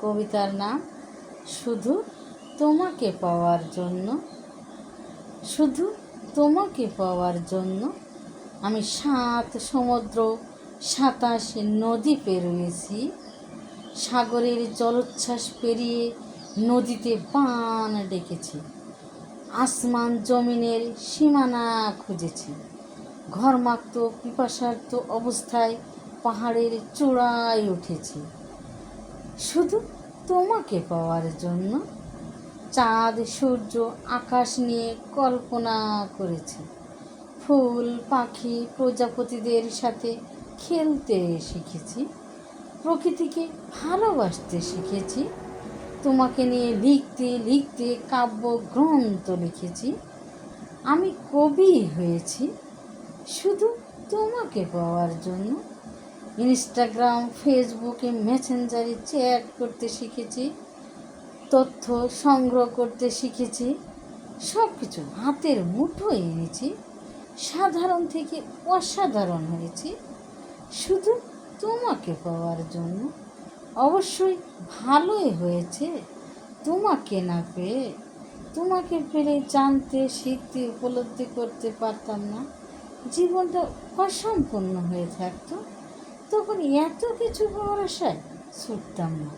কবিতার নাম, শুধু তোমাকে পাওয়ার জন্য, শুধু তোমাকে পাওয়ার জন্য আমি সাত সমুদ্র, সাতাশ নদী পেরোয়েছি। সাগরের জলোচ্ছ্বাস পেরিয়ে নদীতে বান ডেকেছি। আসমান জমিনের সীমানা খুঁজেছি। ঘরমাক্ত পিপাসার্ত অবস্থায় পাহাড়ের চূড়ায় উঠেছি। শুধু তোমাকে পাওয়ার জন্য চাঁদ, সূর্য, আকাশ নিয়ে কল্পনা করেছি। ফুল, পাখি, প্রজাপতিদের সাথে খেলতে শিখেছি, প্রকৃতিকে ভালোবাসতে শিখেছি, তোমাকে নিয়ে লিখতে লিখতে কাব্য গ্রন্থ লিখেছি। আমি কবি হয়েছি, শুধু তোমাকে পাওয়ার জন্য ইনস্টাগ্রাম ফেসবুকে মেসেঞ্জারে চ্যাট করতে শিখেছি, তথ্য সংগ্রহ করতে শিখেছি সব কিছু হাতের মুঠো এনেছি, সাধারণ থেকে অসাধারণ হয়েছি। শুধু তোমাকে পাওয়ার জন্য অবশ্যই ভালোই হয়েছে। তোমাকে না পেয়ে, তোমাকে পেলে জানতে, শিখতে, উপলব্ধি করতে পারতাম না। জীবনটা অসম্পূর্ণ হয়ে থাকতো। তখন এত কিছু আশায় ছুটতাম না।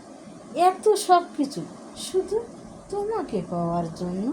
এত সব কিছু শুধু তোমাকে পাওয়ার জন্য